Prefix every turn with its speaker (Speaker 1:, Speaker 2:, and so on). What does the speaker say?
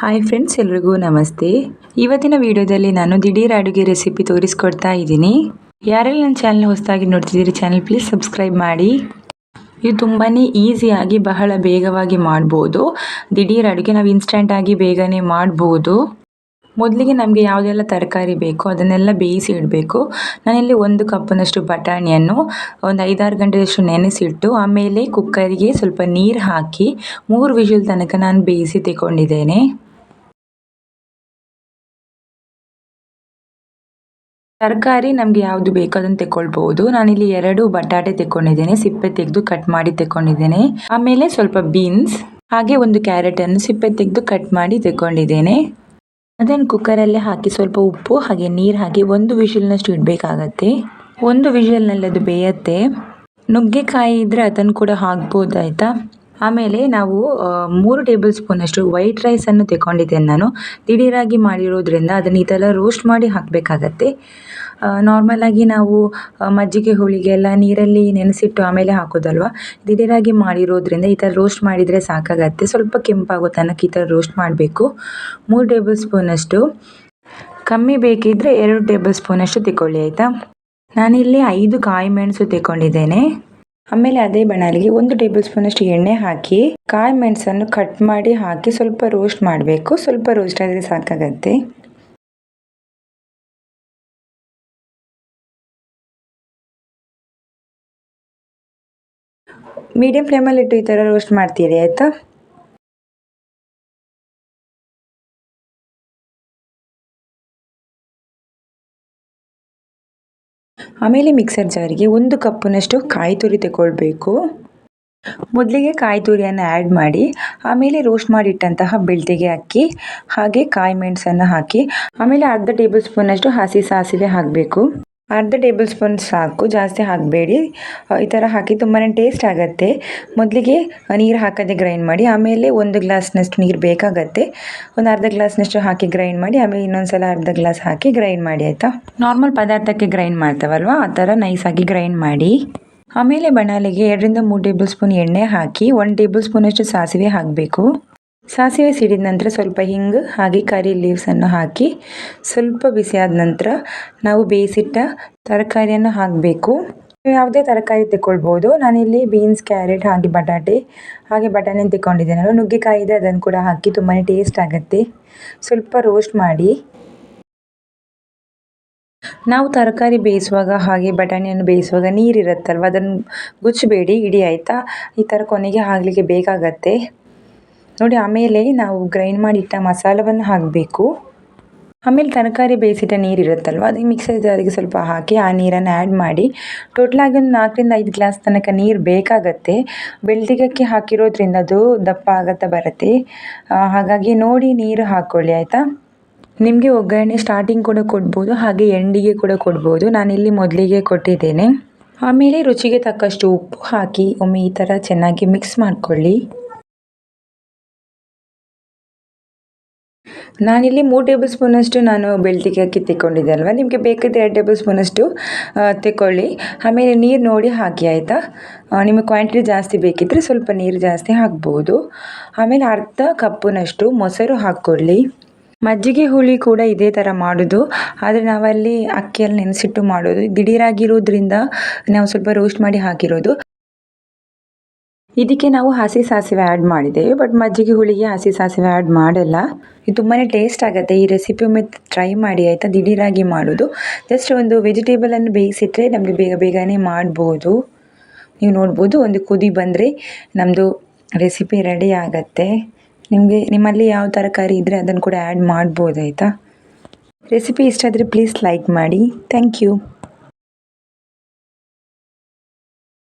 Speaker 1: Hi friends, ಎಲ್ರಿಗೂ ನಮಸ್ತೆ. ಇವತ್ತಿನ ವಿಡಿಯೋದಲ್ಲಿ ನಾನು ದಿಢೀರ್ ಅಡುಗೆ ರೆಸಿಪಿ ತೋರಿಸ್ಕೊಡ್ತಾ ಇದ್ದೀನಿ. ಯಾರೆಲ್ಲ ನನ್ನ ಚಾನಲ್ ಹೊಸದಾಗಿ ನೋಡ್ತಿದ್ದೀರಿ ಚಾನಲ್ ಪ್ಲೀಸ್ ಸಬ್ಸ್ಕ್ರೈಬ್ ಮಾಡಿ. ಇದು ತುಂಬಾ ಈಸಿಯಾಗಿ ಬಹಳ ಬೇಗವಾಗಿ ಮಾಡ್ಬೋದು. ದಿಢೀರ್ ಅಡುಗೆ ನಾವು ಇನ್ಸ್ಟೆಂಟಾಗಿ ಬೇಗನೆ ಮಾಡ್ಬೋದು. ಮೊದಲಿಗೆ ನಮಗೆ ಯಾವುದೆಲ್ಲ ತರಕಾರಿ ಬೇಕೋ ಅದನ್ನೆಲ್ಲ ಬೇಯಿಸಿ ಇಡಬೇಕು. ನಾನಿಲ್ಲಿ ಒಂದು ಕಪ್ನಷ್ಟು ಬಟಾಣಿಯನ್ನು, ಒಂದು ಐದಾರು ಗಂಟೆಯಷ್ಟು ನೆನೆಸಿಟ್ಟು, ಆಮೇಲೆ ಕುಕ್ಕರಿಗೆ ಸ್ವಲ್ಪ ನೀರು ಹಾಕಿ, ಮೂರು ವಿಷಲ್ ತನಕ ನಾನು ಬೇಯಿಸಿ ತಗೊಂಡಿದ್ದೇನೆ ತರಕಾರಿ ನಮಗೆ ಯಾವುದು ಬೇಕೋ ಅದನ್ನು ತೆಕ್ಕೊಳ್ಬಹುದು ನಾನಿಲ್ಲಿ ಎರಡು ಬಟಾಟೆ ತೆಕ್ಕೊಂಡಿದ್ದೇನೆ, ಸಿಪ್ಪೆ ತೆಗೆದು ಕಟ್ ಮಾಡಿ ತೆಕ್ಕೊಂಡಿದ್ದೇನೆ. ಆಮೇಲೆ ಸ್ವಲ್ಪ ಬೀನ್ಸ್ ಹಾಗೆ ಒಂದು ಕ್ಯಾರೆಟ್ ಅನ್ನು ಸಿಪ್ಪೆ ತೆಗೆದು ಕಟ್ ಮಾಡಿ ತೆಕ್ಕೊಂಡಿದ್ದೇನೆ. ಅದನ್ನು ಕುಕ್ಕರಲ್ಲೇ ಹಾಕಿ ಸ್ವಲ್ಪ ಉಪ್ಪು, ಹಾಗೆ ನೀರು ಹಾಕಿ ಒಂದು ವಿಷಲ್ನಷ್ಟು ಇಡಬೇಕಾಗತ್ತೆ. ಒಂದು ವಿಷಲ್ನಲ್ಲಿ ಅದು ಬೇಯತ್ತೆ. ನುಗ್ಗೆಕಾಯಿ ಇದ್ದರೆ ಅದನ್ನು ಕೂಡ ಹಾಕ್ಬೋದು ಆಯಿತಾ ಆಮೇಲೆ ನಾವು ಮೂರು ಟೇಬಲ್ ಸ್ಪೂನಷ್ಟು ವೈಟ್ ರೈಸನ್ನು ತೆಗೊಂಡಿದ್ದೇನೆ ನಾನು. ದಿಢೀರಾಗಿ ಮಾಡಿರೋದ್ರಿಂದ ಅದನ್ನು ಈ ಥರ ರೋಸ್ಟ್ ಮಾಡಿ ಹಾಕಬೇಕಾಗತ್ತೆ. ನಾರ್ಮಲಾಗಿ ನಾವು ಮಜ್ಜಿಗೆ ಹುಳಿಗೆ ಎಲ್ಲ ನೀರಲ್ಲಿ ನೆನೆಸಿಟ್ಟು ಆಮೇಲೆ ಹಾಕೋದಲ್ವ? ದಿಢೀರಾಗಿ ಮಾಡಿರೋದ್ರಿಂದ ಈ ಥರ ರೋಸ್ಟ್ ಮಾಡಿದರೆ ಸಾಕಾಗತ್ತೆ. ಸ್ವಲ್ಪ ಕೆಂಪಾಗೋ ತನಕ ಈ ಥರ ರೋಸ್ಟ್ ಮಾಡಬೇಕು. ಮೂರು ಟೇಬಲ್ ಸ್ಪೂನಷ್ಟು ಕಮ್ಮಿ ಬೇಕಿದ್ದರೆ ಎರಡು ಟೇಬಲ್ ಸ್ಪೂನಷ್ಟು ತಗೊಳ್ಳಿ ಆಯಿತಾ? ನಾನಿಲ್ಲಿ ಐದು ಕಾಯಿ ಮೆಣಸು ತೆಗೊಂಡಿದ್ದೇನೆ ಆಮೇಲೆ ಅದೇ ಬಣಾಲಿಗೆ ಒಂದು ಟೇಬಲ್ ಸ್ಪೂನಷ್ಟು ಎಣ್ಣೆ ಹಾಕಿ, ಕಾಯಿ ಮೆಣಸನ್ನು ಕಟ್ ಮಾಡಿ ಹಾಕಿ ಸ್ವಲ್ಪ ರೋಸ್ಟ್ ಮಾಡಬೇಕು. ಸ್ವಲ್ಪ ರೋಸ್ಟ್ ಆದರೆ ಸಾಕಾಗತ್ತೆ. ಮೀಡಿಯಂ ಫ್ಲೇಮಲ್ಲಿಟ್ಟು ಈ ಥರ ರೋಸ್ಟ್ ಮಾಡ್ತೀರಿ, ಆಯಿತಾ? ಆಮೇಲೆ ಮಿಕ್ಸರ್ ಜಾರಿಗೆ ಒಂದು ಕಪ್ಪಿನಷ್ಟು ಕಾಯಿ ತುರಿ ತಗೊಳ್ಬೇಕು ಮೊದಲಿಗೆ ಕಾಯಿ ತುರಿಯನ್ನು ಆ್ಯಡ್ ಮಾಡಿ, ಆಮೇಲೆ ರೋಸ್ಟ್ ಮಾಡಿಟ್ಟಂತಹ ಬೆಳ್ತಿಗೆ ಅಕ್ಕಿ, ಹಾಗೆ ಕಾಯಿ ಮೆಣಸನ್ನು ಹಾಕಿ, ಆಮೇಲೆ ಅರ್ಧ ಟೇಬಲ್ ಸ್ಪೂನಷ್ಟು ಹಸಿ ಸಾಸಿವೆ ಹಾಕಬೇಕು. ಅರ್ಧ ಟೇಬಲ್ ಸ್ಪೂನ್ ಸಾಕು, ಜಾಸ್ತಿ ಹಾಕಬೇಡಿ. ಈ ಥರ ಹಾಕಿ ತುಂಬಾ ಟೇಸ್ಟ್ ಆಗುತ್ತೆ. ಮೊದಲಿಗೆ ನೀರು ಹಾಕದೆ ಗ್ರೈಂಡ್ ಮಾಡಿ, ಆಮೇಲೆ ಒಂದು ಗ್ಲಾಸ್ನಷ್ಟು ನೀರು ಬೇಕಾಗತ್ತೆ. ಒಂದು ಅರ್ಧ ಗ್ಲಾಸ್ನಷ್ಟು ಹಾಕಿ ಗ್ರೈಂಡ್ ಮಾಡಿ, ಆಮೇಲೆ ಇನ್ನೊಂದು ಸಲ ಅರ್ಧ ಗ್ಲಾಸ್ ಹಾಕಿ ಗ್ರೈಂಡ್ ಮಾಡಿ, ಆಯಿತಾ? ನಾರ್ಮಲ್ ಪದಾರ್ಥಕ್ಕೆ ಗ್ರೈಂಡ್ ಮಾಡ್ತಾವಲ್ವ? ಆ ಥರ ನೈಸಾಗಿ ಗ್ರೈಂಡ್ ಮಾಡಿ. ಆಮೇಲೆ ಬಣಾಲಿಗೆ ಎರಡರಿಂದ ಮೂರು ಟೇಬಲ್ ಸ್ಪೂನ್ ಎಣ್ಣೆ ಹಾಕಿ, ಒಂದು ಟೇಬಲ್ ಸ್ಪೂನಷ್ಟು ಸಾಸಿವೆ ಹಾಕಬೇಕು. ಸಾಸಿವೆ ಸಿಡಿದ ನಂತರ ಸ್ವಲ್ಪ ಹಿಂಗು ಹಾಗೆ ಕರಿ ಲೀವ್ಸನ್ನು ಹಾಕಿ ಸ್ವಲ್ಪ ಬಿಸಿಯಾದ ನಂತರ ನಾವು ಬೇಯಿಸಿಟ್ಟ ತರಕಾರಿಯನ್ನು ಹಾಕಬೇಕು. ಯಾವುದೇ ತರಕಾರಿ ತೆಕ್ಕೊಳ್ಬೋದು. ನಾನಿಲ್ಲಿ ಬೀನ್ಸ್ ಕ್ಯಾರೆಟ್ ಹಾಗೆ ಬಟಾಟೆ, ಹಾಗೆ ಬಟಾಣಿ ತಗೊಂಡಿದ್ದೇನಲ್ಲ ನುಗ್ಗೆಕಾಯಿ ಇದೆ ಅದನ್ನು ಕೂಡ ಹಾಕಿ ತುಂಬಾ ಟೇಸ್ಟ್ ಆಗುತ್ತೆ. ಸ್ವಲ್ಪ ರೋಸ್ಟ್ ಮಾಡಿ. ನಾವು ತರಕಾರಿ ಬೇಯಿಸುವಾಗ ಹಾಗೆ ಬಟಾಣಿಯನ್ನು ಬೇಯಿಸುವಾಗ ನೀರಿರುತ್ತಲ್ವ, ಅದನ್ನು ಗುಚ್ಚಬೇಡಿ ಇಡಿ ಆಯಿತಾ? ಈ ಥರ ಕೊನೆಗೆ ಆಗಲಿಕ್ಕೆ ಬೇಕಾಗತ್ತೆ. ನೋಡಿ, ಆಮೇಲೆ ನಾವು ಗ್ರೈಂಡ್ ಮಾಡಿಟ್ಟ ಮಸಾಲವನ್ನು ಹಾಕಬೇಕು. ಆಮೇಲೆ ತರಕಾರಿ ಬೇಯಿಸಿಟ್ಟ ನೀರು ಇರುತ್ತಲ್ವ ಅದಕ್ಕೆ ಮಿಕ್ಸರ್ ಜಾರಿಗೆ ಸ್ವಲ್ಪ ಹಾಕಿ ಆ ನೀರನ್ನು ಆ್ಯಡ್ ಮಾಡಿ. ಟೋಟ್ಲಾಗಿ ಒಂದು ನಾಲ್ಕರಿಂದ ಐದು ಗ್ಲಾಸ್ ತನಕ ನೀರು ಬೇಕಾಗತ್ತೆ. ಬೆಳ್ದಿಗಕ್ಕೆ ಹಾಕಿರೋದ್ರಿಂದ ಅದು ದಪ್ಪ ಆಗತ್ತಾ ಬರುತ್ತೆ. ಹಾಗಾಗಿ ನೋಡಿ ನೀರು ಹಾಕ್ಕೊಳ್ಳಿ ಆಯಿತಾ? ನಿಮಗೆ ಒಗ್ಗರಣೆ ಸ್ಟಾರ್ಟಿಂಗ್ ಕೂಡ ಕೊಡ್ಬೋದು, ಹಾಗೆ ಎಂಡಿಗೆ ಕೂಡ ಕೊಡ್ಬೋದು. ನಾನಿಲ್ಲಿ ಮೊದಲಿಗೆ ಕೊಟ್ಟಿದ್ದೇನೆ. ಆಮೇಲೆ ರುಚಿಗೆ ತಕ್ಕಷ್ಟು ಉಪ್ಪು ಹಾಕಿ ಒಮ್ಮೆ ಈ ಥರ ಚೆನ್ನಾಗಿ ಮಿಕ್ಸ್ ಮಾಡ್ಕೊಳ್ಳಿ. ನಾನಿಲ್ಲಿ ಮೂರು ಟೇಬಲ್ ಸ್ಪೂನಷ್ಟು ನಾನು ಬೆಳ್ತಿಗೆ ಅಕ್ಕಿ ತೆಕ್ಕೊಂಡಿದ್ದೆ ಅಲ್ವಾ ನಿಮಗೆ ಬೇಕಿದ್ದರೆ ಎರಡು ಟೇಬಲ್ ಸ್ಪೂನಷ್ಟು ತೆಕ್ಕೊಳ್ಳಿ. ಆಮೇಲೆ ನೀರು ನೋಡಿ ಹಾಕಿ, ಆಯಿತಾ? ನಿಮಗೆ ಕ್ವಾಂಟಿಟಿ ಜಾಸ್ತಿ ಬೇಕಿದ್ದರೆ ಸ್ವಲ್ಪ ನೀರು ಜಾಸ್ತಿ ಹಾಕ್ಬೋದು. ಆಮೇಲೆ ಅರ್ಧ ಕಪ್ಪಿನಷ್ಟು ಮೊಸರು ಹಾಕ್ಕೊಳ್ಳಿ. ಮಜ್ಜಿಗೆ ಹುಳಿ ಕೂಡ ಇದೇ ಥರ ಮಾಡೋದು. ಆದರೆ ನಾವಲ್ಲಿ ಅಕ್ಕಿಯಲ್ಲಿ ನೆನೆಸಿಟ್ಟು ಮಾಡೋದು. ದಿಢೀರಾಗಿರೋದ್ರಿಂದ ನಾವು ಸ್ವಲ್ಪ ರೋಸ್ಟ್ ಮಾಡಿ ಹಾಕಿರೋದು. ಇದಕ್ಕೆ ನಾವು ಹಸಿ ಸಾಸಿವೆ ಆ್ಯಡ್ ಮಾಡಿದ್ದೇವೆ ಬಟ್ ಮಜ್ಜಿಗೆ ಹುಳಿಗೆ ಹಸಿ ಸಾಸಿವೆ ಆ್ಯಡ್ ಮಾಡಲ್ಲ. ಇದು ತುಂಬಾ ಟೇಸ್ಟ್ ಆಗುತ್ತೆ. ಈ ರೆಸಿಪಿ ಒಮ್ಮೆ ಟ್ರೈ ಮಾಡಿ, ಆಯಿತಾ? ದಿಢೀರಾಗಿ ಮಾಡೋದು. ಜಸ್ಟ್ ಒಂದು ವೆಜಿಟೇಬಲನ್ನು ಬೇಯಿಸಿಟ್ರೆ ನಮಗೆ ಬೇಗ ಬೇಗನೆ ಮಾಡ್ಬೋದು. ನೀವು ನೋಡ್ಬೋದು, ಒಂದು ಕುದಿ ಬಂದರೆ ನಮ್ಮದು ರೆಸಿಪಿ ರೆಡಿ ಆಗುತ್ತೆ. ನಿಮಗೆ, ನಿಮ್ಮಲ್ಲಿ ಯಾವ ತರಕಾರಿ ಇದ್ದರೆ ಅದನ್ನು ಕೂಡ ಆ್ಯಡ್ ಮಾಡ್ಬೋದು, ಆಯಿತಾ? ರೆಸಿಪಿ ಇಷ್ಟ ಆದರೆ ಪ್ಲೀಸ್ ಲೈಕ್ ಮಾಡಿ. Thank you